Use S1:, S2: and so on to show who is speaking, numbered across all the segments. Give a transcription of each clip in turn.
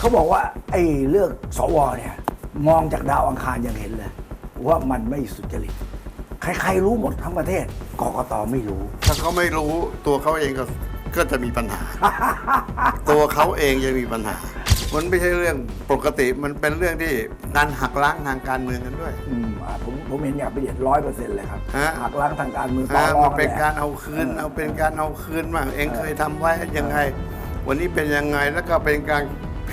S1: เขาบอกว่าไอ้เลือกสวเนี่ยมองจากดาวอังคารยังเห็นเลย ว่ามันไม่สุจริต ใครๆรู้หมดทั้งประเทศกกตไม่รู้
S2: ถ้าเขาไม่รู้ตัวเขาเองก็ก็จะมีปัญหา ตัวเขาเองจะมีปัญหา มันไม่ใช่เรื่องปกติมันเป็นเรื่องที่การหักล้างทางการเมืองกันด้วย
S1: อืมอ่าผมผมเห็นอย่างละเอียดร้อยเปอร์เซ็นต์เลยครับ
S2: ฮะ
S1: หักล้างทางการเมืองต่อ
S2: อ่าร
S1: อ
S2: มั
S1: ง
S2: นเป็น
S1: แหละ
S2: การเอาคืน เอาเป็นการเอาคืนบ้างเองเคยทำไว้ยังไง วันนี้เป็นยังไงแล้วก็เป็นการ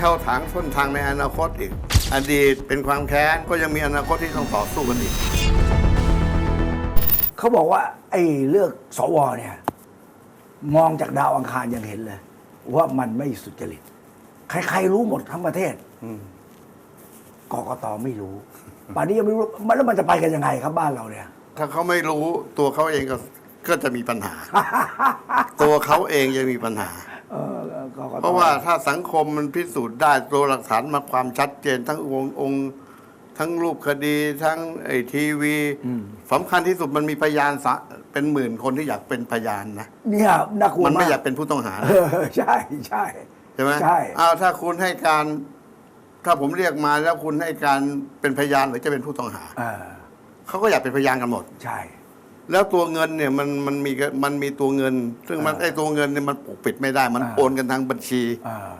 S2: แผ่วถางส้นทางในอนาคตอีก อดีตเป็นความแค้นก็ยังมีอนาคตที่ต้องต่อสู้กันอีก
S1: เขาบอกว่า ไอ้เลือกสวเนี่ย มองจากดาวอังคารยังเห็นเลย ว่ามันไม่สุจริต ใคร ๆ รู้หมดทั้งประเทศกกตไม่รู้ป่านนี้ยังไม่รู้มันแล้วมันจะไปกันยังไงครับบ้านเราเนี่ย
S2: ถ้าเขาไม่รู้ตัวเขาเองก็ก็จะมีปัญหา ตัวเขาเองจะมีปัญหา
S1: เออกกต
S2: เพราะว่าถ้าสังคมมันพิสูจน์ได้ตัวหลักฐานมาความชัดเจนทั้งองค์องค์ทั้งรูปคดีทั้งไอทีวีสำคัญที่สุดมันมีพยานสะเป็นหมื่นคนที่อยากเป็นพยานนะ
S1: เนี่ยน่ากลัว
S2: มันไม่
S1: มาก
S2: อยากเป็นผู้ต้องหา
S1: เอ
S2: นะ
S1: อใช่ใช่
S2: ใช่ไหม
S1: ใช่
S2: อ้าวถ้าคุณให้การ ถ้าผมเรียกมาแล้วคุณให้การเป็นพยานหรือจะเป็นผู้ต้องหา
S1: เออ
S2: เขาก็อยากเป็นพยานกันหมด
S1: ใช่
S2: แล้วตัวเงินเนี่ยมันมันมีมันมีตัวเงิน ซึ่งมัน
S1: อ่า
S2: ไอ้ตัวเงินเนี่ยมันปกปิดไม่ได้ มัน
S1: อ่า
S2: โอนกันทางบัญชี
S1: เออ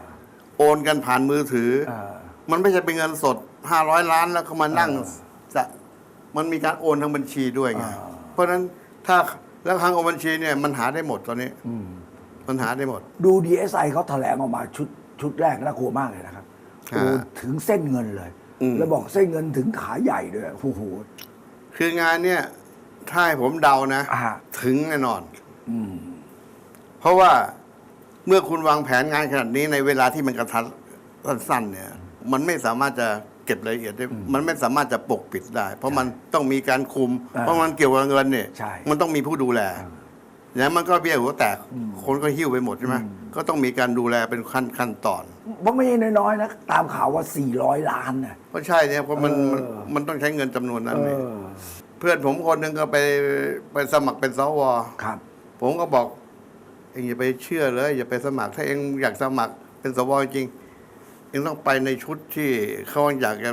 S2: โอนกันผ่านมือถือ
S1: เออ
S2: มันไม่ใช่เป็นเงินสด500ล้านแล้วเขามานั่ง
S1: เออ
S2: จะมันมีการโอนทางบัญชีด้วยไง
S1: อ่า
S2: เพราะฉะนั้นถ้าแล้วทางโอนบัญชีเนี่ยมันหาได้หมดตอนนี้
S1: อืม
S2: มันหาได้หมด
S1: ดู DSI เขาแถลงออกมาชุดชุดแรกน่ากลัวมากเลยนะครับ
S2: ฮะ
S1: โอ้ถึงเส้นเงินเลย
S2: อืม
S1: แล้วบอกเส้นเงินถึงขาใหญ่ด้วยโอ้โห
S2: คืองานเนี่ย ถ้าให้ผมเดานะ
S1: อ่า
S2: ถึงแน่นอน
S1: อืม
S2: เพราะว่าเมื่อคุณวางแผนงานขนาดนี้ในเวลาที่มันกระทัดสั้นๆเนี่ย มันไม่สามารถจะเก็บรายละเอียดได้มันไม่สามารถจะปกปิดได้ เพราะมันต้องมีการคุม
S1: อ่า
S2: เพราะมันเกี่ยวกับเงินเนี่ย
S1: ใช่
S2: มันต้องมีผู้ดูแลแล้วมันก็เบี้ยหัวแตกคนก็หิ้วไปหมดใช่ไหมก็ต้องมีการดูแลเป็นขั้นขั้นตอน
S1: เพราะไม่ใช่น้อยๆนะตามข่าวว่า 400 ล้านนะ
S2: เพราะใช่เนี่ยเพราะมัน
S1: เออ
S2: มันมันต้องใช้เงินจำนวนนั้น
S1: เอ
S2: เลย
S1: อ
S2: เพื่อนผมคนหนึ่งก็ไปไปสมัครเป็นสว
S1: ครับ
S2: ผมก็บอกเองอย่าไปเชื่อเลย อย่าไปสมัคร ถ้าเองอยากสมัครเป็นสวจริงเองต้องไปในชุดที่เขาอยากจะ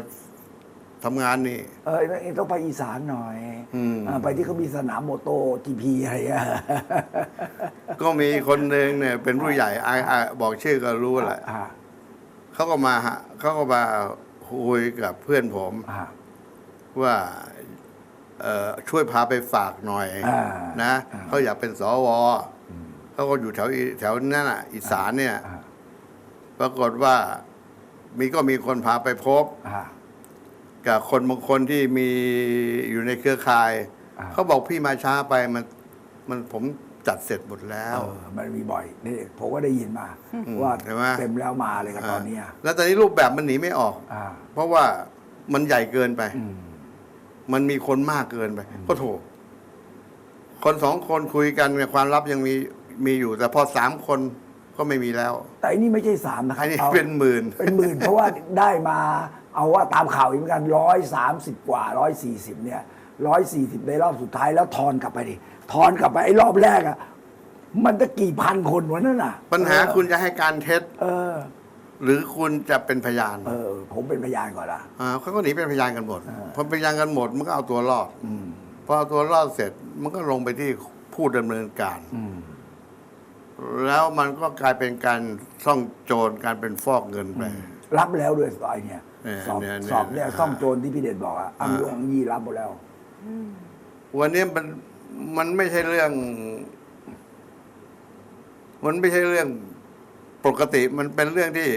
S2: ทำงานนี่
S1: เออเองต้องไปอีสานหน่อย
S2: อืม
S1: อ่าไปที่เขามีสนามโมโตจีพีอะไรอะ
S2: ก็มีคนหนึ่งเนี่ย เป็นผู้ใหญ่อ่าอ่าบอกชื่อก็รู้แหละ
S1: อ่า
S2: เขาก็มาฮะเขาก็มาคุยกับเพื่อนผม
S1: อ่า
S2: ว่าเอ่อ ช่วยพาไปฝากหน่อย
S1: อ่า
S2: นะ
S1: อ่า
S2: เขาอยากเป็นสวเขาก็อยู่แถวอีแถวนั้นอะ อีสานเนี่ย
S1: อ่า
S2: ปรากฏว่ามีก็มีคนพาไปพบ
S1: อ่า
S2: กับคนบางคนที่มีอยู่ในเครือข่าย
S1: อ่า
S2: เขาบอกพี่มาช้าไปมัน มันผมจัดเสร็จหมดแล้ว
S1: เออมันมีบ่อยนี่ผมก็ได้ยินมา ว่า
S2: เห็นไหม
S1: เต็มแล้วมาเลยกับตอนเนี้ย
S2: แล้วตอนนี้รูปแบบมันหนีไม่ออก
S1: อ่า
S2: เพราะว่ามันใหญ่เกินไป
S1: อื ม
S2: มันมีคนมากเกินไปก็โถคนสองคนคุยกันเนี่ยความลับยังมีมีอยู่ แต่พอสามคนก็ไม่มีแล้ว
S1: แต่อันนี้ไม่ใช่สามนะค
S2: อั
S1: รั
S2: น
S1: บ
S2: นี้
S1: อา
S2: เป็นหมื่น
S1: เป็นหมื่น เพราะว่าได้มาเอาว่าตามข่าวอีกเหมือนกันร้อยสามสิบกว่าร้อยสี่สิบเนี่ยร้อยสี่สิบในรอบสุดท้ายแล้วทอนกลับไปดิทอนกลับไปไอ้รอบแรกอะมันจะกี่พันคนวะนั่นน่ะ
S2: ปัญหา
S1: เออ
S2: คุณจะให้การเท็จ
S1: เออ
S2: หรือคุณจะเป็นพยาน
S1: เออ ผมเป็นพยานก่อนละ
S2: อ่าเขาก็หนีเป็นพยานกันหมด
S1: อ่า
S2: พอเป็นพยานกันหมดมันก็เอาตัวรอด
S1: อืม
S2: พอเอาตัวรอดเสร็จมันก็ลงไปที่ผู้ดำเนินการ
S1: อืม
S2: แล้วมันก็กลายเป็นการซ่องโจรการเป็นฟอกเงินไป
S1: รับแล้วด้วยสอยเนี่ย
S2: เนี่ย
S1: สอบ
S2: เนี่ยเนี่ย
S1: สอบเนี่ย
S2: อ่า
S1: ซ่องโจรที่พี่เด่นบอกอะอังยงอังยี่รับหมดแล้ว
S2: วันนี้มันมันไม่ใช่เรื่อง มันไม่ใช่เรื่อง ปกติมันเป็นเรื่องที่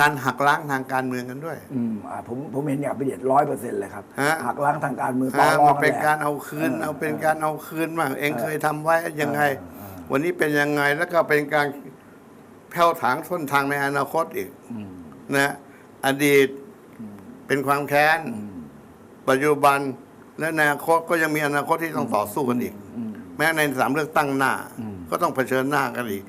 S2: การหักล้างทางการเมืองกันด้วย
S1: อืมอ่าผมผมเห็นอย่างละเอียดร้อยเปอร์เซ็นต์เลยครับ
S2: ฮะ
S1: หักล้างทางการเมืองต่อ
S2: อ่าร
S1: อ
S2: มั
S1: ง
S2: นเป็น
S1: แหละ
S2: การเอาคืน เอาเป็นการเอาคืนบ้างเองเคยทำไว้ยังไงวันนี้เป็นยังไงแล้วก็เป็นการแผ่วถางส้นทางในอนาคตอีก
S1: อืม
S2: นะอดีตเป็นความแค้นปัจจุบันและในอนาคตก็ยังมีอนาคตที่ต้องต่อสู้กันอีก
S1: อืม
S2: แม้ในสามเลือกตั้งหน้า
S1: อืม
S2: ก็ต้องเผชิญหน้ากันอีก